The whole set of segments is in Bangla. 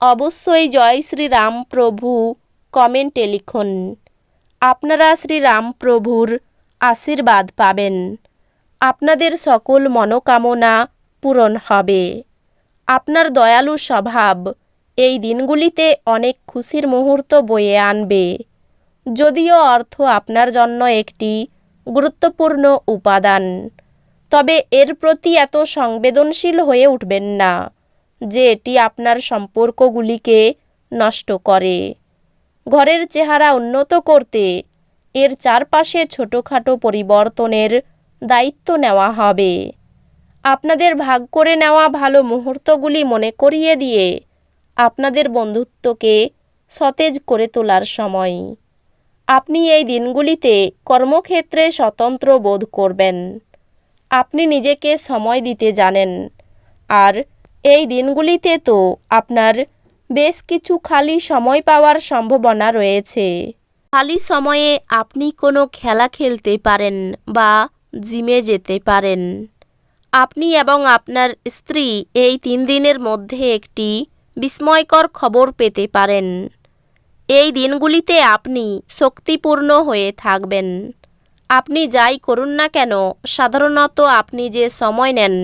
অবশ্যই জয় শ্রীরামপ্রভু। কমেন্টে লিখুন, আপনারা শ্রীরামপ্রভুর আশীর্বাদ পাবেন। আপনাদের সকল মনোকামনা পূরণ হবে। আপনার দয়ালু স্বভাব এই দিনগুলিতে অনেক খুশির মুহূর্ত বয়ে আনবে। যদিও অর্থ আপনার জন্য একটি গুরুত্বপূর্ণ উপাদান, তবে এর প্রতি এত সংবেদনশীল হয়ে উঠবেন না। যে এটি আপনার সম্পর্কগুলিকে নষ্ট করে। ঘরের চেহারা উন্নত করতে এর চারপাশে ছোটোখাটো পরিবর্তনের দায়িত্ব নেওয়া হবে। আপনাদের ভাগ করে নেওয়া ভালো মুহূর্তগুলি মনে করিয়ে দিয়ে আপনাদের বন্ধুত্বকে সতেজ করে তোলার সময়। আপনি এই দিনগুলিতে কর্মক্ষেত্রে স্বতন্ত্র বোধ করবেন। আপনি নিজেকে সময় দিতে জানেন। আর এই দিনগুলিতে তো আপনার বেশ কিছু খালি সময় পাওয়ার সম্ভাবনা রয়েছে। খালি সময়ে আপনি কোনো খেলা খেলতে পারেন বা জিমে যেতে পারেন। আপনি এবং আপনার স্ত্রী এই তিন দিনের মধ্যে একটি বিস্ময়কর খবর পেতে পারেন। এই দিনগুলিতে আপনি শক্তিপূর্ণ হয়ে থাকবেন। আপনি যাই করুন না কেন, সাধারণত আপনি যে সময় নেন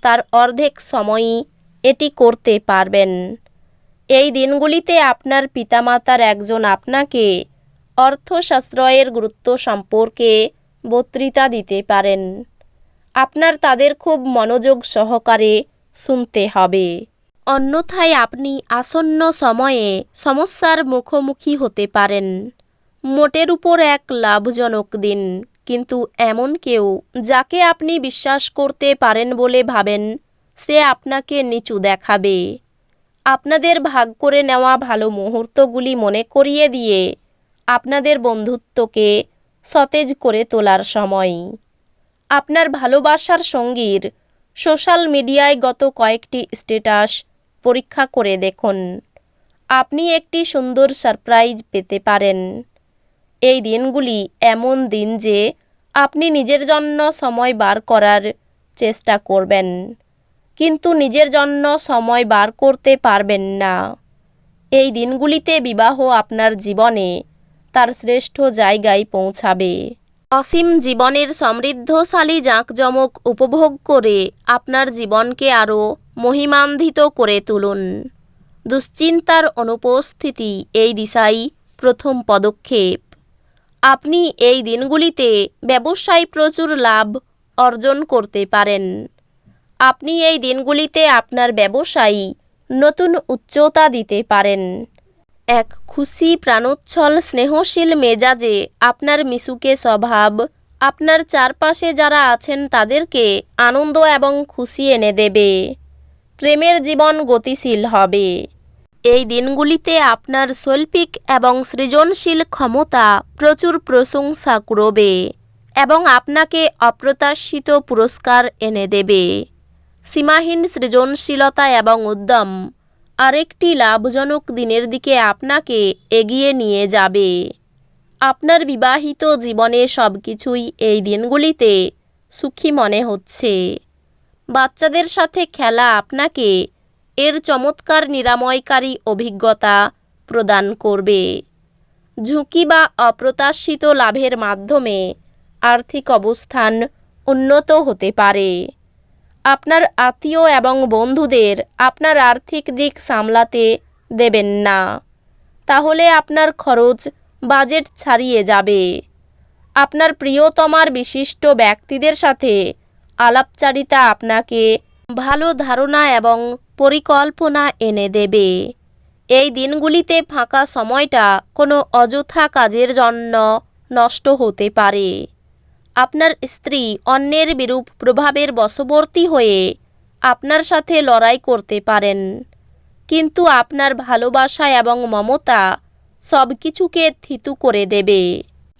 তার অর্ধেক সময়ই এটি করতে পারবেন। এই দিনগুলিতে আপনার পিতামাতার একজন আপনাকে অর্থশাস্ত্রয়ের গুরুত্ব সম্পর্কে বক্তৃতা দিতে পারেন। আপনার তাদের খুব মনোযোগ সহকারে শুনতে হবে। অন্যথায় আপনি আসন্ন সময়ে সমস্যার মুখোমুখি হতে পারেন। মোটের উপর এক লাভজনক দিন। কিন্তু এমন কেউ যাকে আপনি বিশ্বাস করতে পারেন বলে ভাবেন, সে আপনাকে নিচু দেখাবে। আপনাদের ভাগ করে নেওয়া ভালো মুহূর্তগুলি মনে করিয়ে দিয়ে আপনাদের বন্ধুত্বকে সতেজ করে তোলার সময়। আপনার ভালোবাসার সঙ্গীর সোশ্যাল মিডিয়ায় গত কয়েকটি স্ট্যাটাস পরীক্ষা করে দেখুন। আপনি একটি সুন্দর সারপ্রাইজ পেতে পারেন। এই দিনগুলি এমন দিন যে আপনি নিজের জন্য সময় বার করার চেষ্টা করবেন, কিন্তু নিজের জন্য সময় বার করতে পারবেন না। এই দিনগুলিতে বিবাহ আপনার জীবনে তার শ্রেষ্ঠ জায়গায় পৌঁছাবে। অসীম জীবনের সমৃদ্ধশালী জাঁকজমক উপভোগ করে আপনার জীবনকে আরও মহিমান্বিত করে তুলুন। দুশ্চিন্তার অনুপস্থিতি এই দিশাই প্রথম পদক্ষেপ। আপনি এই দিনগুলিতে ব্যবসায় প্রচুর লাভ অর্জন করতে পারেন। আপনি এই দিনগুলিতে আপনার ব্যবসায়ী নতুন উচ্চতা দিতে পারেন। এক খুশি প্রাণোচ্ছল স্নেহশীল মেজাজে আপনার মিশুকে স্বভাব, আপনার চারপাশে যারা আছেন তাদেরকে আনন্দ এবং খুশি এনে দেবে। প্রেমের জীবন গতিশীল হবে। এই দিনগুলিতে আপনার শৈল্পিক এবং সৃজনশীল ক্ষমতা প্রচুর প্রশংসা কুড়বে এবং আপনাকে অপ্রত্যাশিত পুরস্কার এনে দেবে। সীমাহীন সৃজনশীলতা এবং উদ্যম আরেকটি লাভজনক দিনের দিকে আপনাকে এগিয়ে নিয়ে যাবে। আপনার বিবাহিত জীবনে সব কিছুই এই দিনগুলিতে সুখী মনে হচ্ছে। বাচ্চাদের সাথে খেলা আপনাকে এর চমৎকার নিরাময়কারী অভিজ্ঞতা প্রদান করবে। ঝুঁকি বা অপ্রত্যাশিত লাভের মাধ্যমে আর্থিক অবস্থান উন্নত হতে পারে। আপনার আত্মীয় এবং বন্ধুদের আপনার আর্থিক দিক সামলাতে দেবেন না। তাহলে আপনার খরচ বাজেট ছাড়িয়ে যাবে। আপনার প্রিয়তমার বিশিষ্ট ব্যক্তিদের সাথে আলাপচারিতা আপনাকে ভালো ধারণা এবং পরিকল্পনা এনে দেবে। এই দিনগুলিতে ফাঁকা সময়টা কোনো অযথা কাজের জন্য নষ্ট হতে পারে। আপনার স্ত্রী অন্যের বিরূপ প্রভাবের বশবর্তী হয়ে আপনার সাথে লড়াই করতে পারেন। কিন্তু আপনার ভালোবাসা এবং মমতা সব কিছুকে থিতু করে দেবে।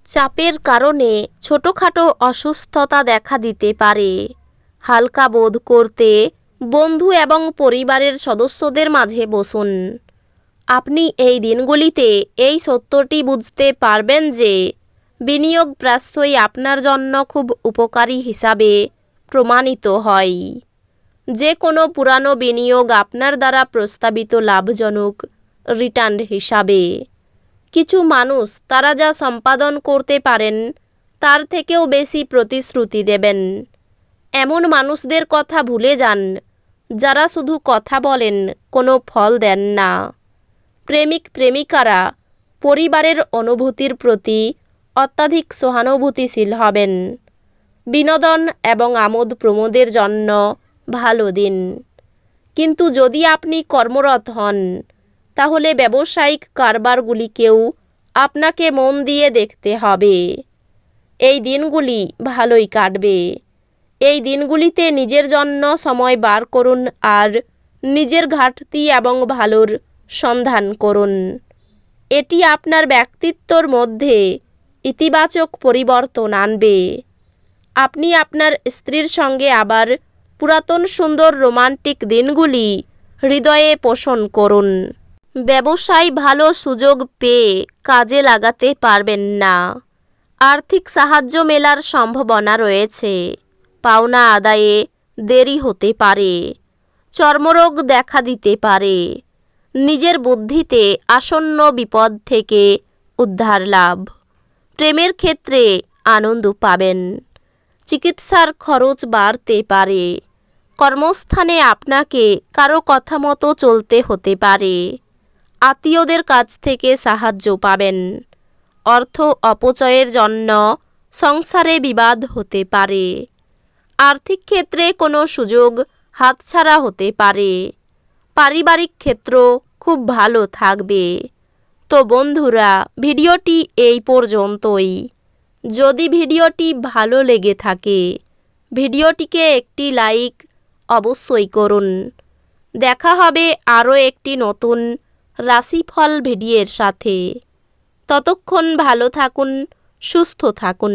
চাপের কারণে ছোটোখাটো অসুস্থতা দেখা দিতে পারে। হালকা বোধ করতে বন্ধু এবং পরিবারের সদস্যদের মাঝে বসুন। আপনি এই দিনগুলিতে এই সত্যটি বুঝতে পারবেন যে বিনিয়োগ প্রায়শই আপনার জন্য খুব উপকারী হিসাবে প্রমাণিত হয়। যে কোনো পুরানো বিনিয়োগ আপনার দ্বারা প্রস্তাবিত লাভজনক রিটার্ন হিসাবে। কিছু মানুষ তারা যা সম্পাদন করতে পারেন, তার থেকেও বেশি প্রতিশ্রুতি দেবেন। এমন মানুষদের কথা ভুলে যান যারা শুধু কথা বলেন, কোনো ফল দেন না। প্রেমিক প্রেমিকারা পরিবারের অনুভূতির প্রতি অত্যাধিক সহানুভূতিশীল হবেন। বিনোদন এবং আমোদ প্রমোদের জন্য ভালো দিন। কিন্তু যদি আপনি কর্মরত হন, তাহলে ব্যবসায়িক কারবারগুলিকেও আপনাকে মন দিয়ে দেখতে হবে। এই দিনগুলি ভালোই কাটবে। এই দিনগুলিতে নিজের জন্য সময় বার করুন আর নিজের ঘাটতি এবং ভালোর সন্ধান করুন। এটি আপনার ব্যক্তিত্বর মধ্যে ইতিবাচক পরিবর্তন আনবে। আপনি আপনার স্ত্রীর সঙ্গে আবার পুরাতন সুন্দর রোমান্টিক দিনগুলি হৃদয়ে পোষণ করুন। ব্যবসায় ভালো সুযোগ পেয়ে কাজে লাগাতে পারবেন না। আর্থিক সাহায্য মেলার সম্ভাবনা রয়েছে। পাওনা আদায়ে দেরি হতে পারে, চর্মরোগ দেখা দিতে পারে। নিজের বুদ্ধিতে আসন্ন বিপদ থেকে উদ্ধার লাভ। প্রেমের ক্ষেত্রে আনন্দ পাবেন। চিকিৎসার খরচ বাড়তে পারে। কর্মস্থানে আপনাকে কারও কথা মতো চলতে হতে পারে। আত্মীয়দের কাছ থেকে সাহায্য পাবেন। অর্থ অপচয়ের জন্য সংসারে বিবাদ হতে পারে। আর্থিক ক্ষেত্রে কোনো সুযোগ হাতছাড়া হতে পারে। পারিবারিক ক্ষেত্র খুব ভালো থাকবে। তো বন্ধুরা, ভিডিওটি এই পর্যন্তই। যদি ভিডিওটি ভালো লেগে থাকে, ভিডিওটিকে একটি লাইক অবশ্যই করুন। দেখা হবে আরও একটি নতুন রাশিফল ভিডিওর সাথে। ততক্ষণ ভালো থাকুন, সুস্থ থাকুন।